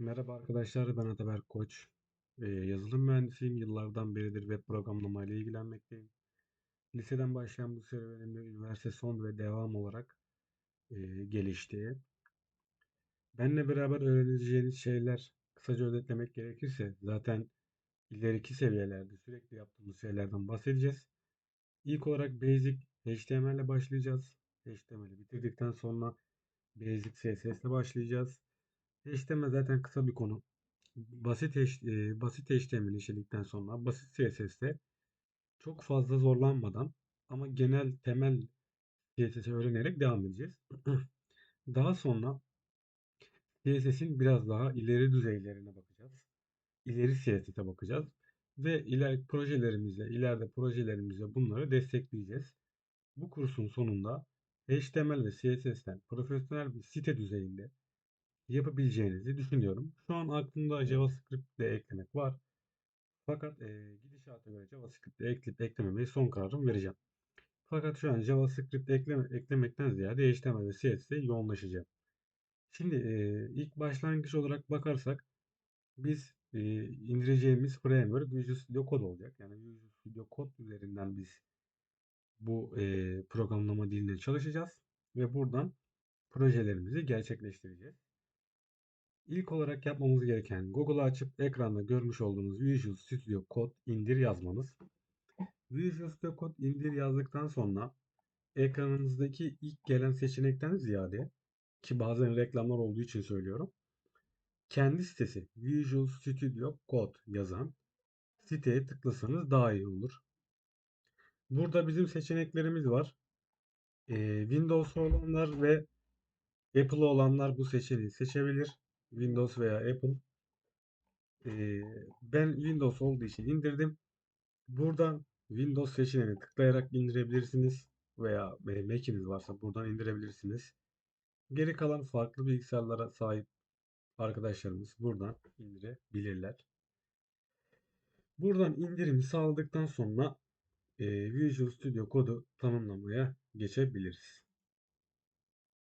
Merhaba arkadaşlar, ben Ataberk Koç. Ee, yazılım mühendisiyim. Yıllardan beridir web programlama ile ilgilenmekteyim. Liseden başlayan bu serüvenimde üniversite son ve devam olarak e, gelişti. Benle beraber öğreneceğiniz şeyler kısaca özetlemek gerekirse zaten ileriki seviyelerde sürekli yaptığımız şeylerden bahsedeceğiz. İlk olarak Basic HTML ile başlayacağız. HTML'i bitirdikten sonra Basic CSS ile başlayacağız. HTML zaten kısa bir konu. Basit e, basit HTML işledikten sonra basit CSS'te çok fazla zorlanmadan ama genel temel CSS'i öğrenerek devam edeceğiz. Daha sonra CSS'in biraz daha ileri düzeylerine bakacağız. İleri CSS'e bakacağız. Ve ileriki projelerimizle, ileride projelerimizle bunları destekleyeceğiz. Bu kursun sonunda HTML ve CSS'ten profesyonel bir site düzeyinde yapabileceğinizi düşünüyorum. Şu an aklımda JavaScript de eklemek var. Fakat e, gidişata göre JavaScript ekleyip eklememeyi son kararımı vereceğim. Fakat şu an JavaScript ekleme, eklemekten ziyade HTML ve CSS'e yoğunlaşacağım. Şimdi e, ilk başlangıç olarak bakarsak biz e, indireceğimiz framework Visual Studio Code olacak. Yani Visual Studio Code üzerinden biz bu e, programlama diline çalışacağız ve buradan projelerimizi gerçekleştireceğiz. İlk olarak yapmamız gereken Google'ı açıp ekranda görmüş olduğunuz Visual Studio Code indir yazmanız. Visual Studio Code indir yazdıktan sonra ekranınızdaki ilk gelen seçenekten ziyade ki bazen reklamlar olduğu için söylüyorum. Kendi sitesi Visual Studio Code yazan siteye tıklasanız daha iyi olur. Burada bizim seçeneklerimiz var. Windows olanlar ve Apple olanlar bu seçeneği seçebilir. Windows veya Apple. Ee, ben Windows olduğu için indirdim. Buradan Windows seçeneğine tıklayarak indirebilirsiniz veya Mac'iniz varsa buradan indirebilirsiniz. Geri kalan farklı bilgisayarlara sahip arkadaşlarımız buradan indirebilirler. Buradan indirimi sağladıktan sonra e, Visual Studio kodu tanımlamaya geçebiliriz.